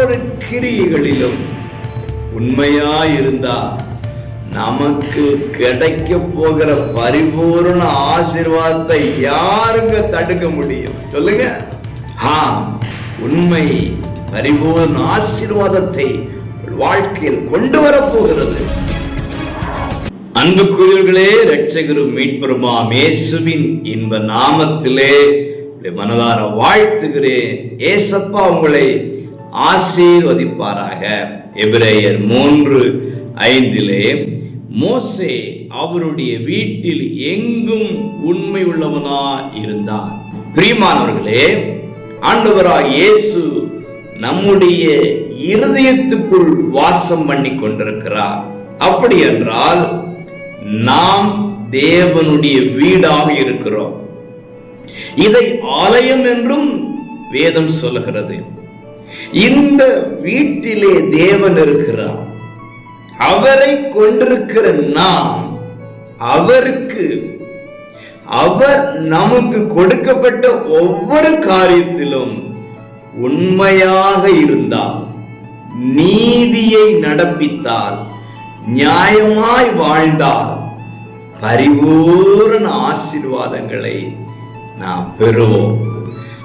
ஒவ்வொரு கிரியைகளிலும் உண்மையாயிருந்தா நமக்கு கிடைக்க போகிற பரிபூர்ண ஆசீர்வாதத்தை யாருங்க தடுக்க முடியும்? சொல்லுங்க. ஆ உண்மை பரிபூர்ண ஆசீர்வாதத்தை வாழ்க்கையில் கொண்டு வரப்போகிறது அன்புக்குரியவர்களே ரட்சகரும் மீட்பெருமாம் மேசுவின் இன்ப நாமத்திலே மனதார வாழ்த்துகிறேன். ஏசப்பா உங்களை ஆசீர்வதிப்பாராக. எபிரேயர் மூன்று ஐந்திலே மோசே அவருடைய வீட்டில் எங்கும் உண்மை உள்ளவனா இருந்தார். பிரியமானவர்களே ஆண்டவராக இயேசு நம்முடைய இருதயத்துக்குள் வாசம் பண்ணி கொண்டிருக்கிறார். அப்படி என்றால் நாம் தேவனுடைய வீடாக இருக்கிறோம். இதை ஆலயம் என்றும் வேதம் சொல்லுகிறது. இந்த வீட்டிலே தேவன் இருக்கிறார். அவரை கொண்டிருக்கிற நாம் அவருக்கு அவர் நமக்கு கொடுக்கப்பட்ட ஒவ்வொரு காரியத்திலும் உண்மையாக இருந்தால் நீதியை நடப்பித்தால் நியாயமாய் வாழ்ந்தால் பரிபூரண ஆசீர்வாதங்களை நாம் பெறுவோம்.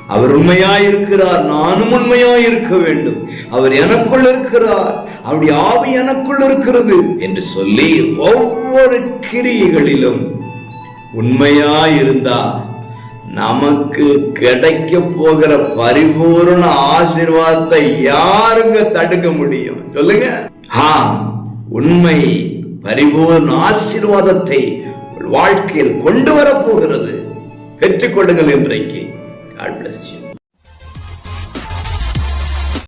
அவர் உண்மையாயிருக்கிறார் நானும் உண்மையாயிருக்க வேண்டும் அவர் எனக்குள் இருக்கிறார் அவருடைய ஆவி எனக்குள் இருக்கிறது என்று சொல்லி ஒவ்வொரு கிரியைகளிலும் உண்மையாய் இருந்தா நமக்கு கிடைக்க போகிற பரிபூர்ண ஆசிர்வாதத்தை யாருங்க தடுக்க முடியும்? சொல்லுங்க. ஆ உண்மை பரிபூர்ண ஆசீர்வாதத்தை வாழ்க்கையில் கொண்டு வரப்போகிறது பெற்றுக்கொள்ளுங்கள் இன்றைக்கு. God bless you.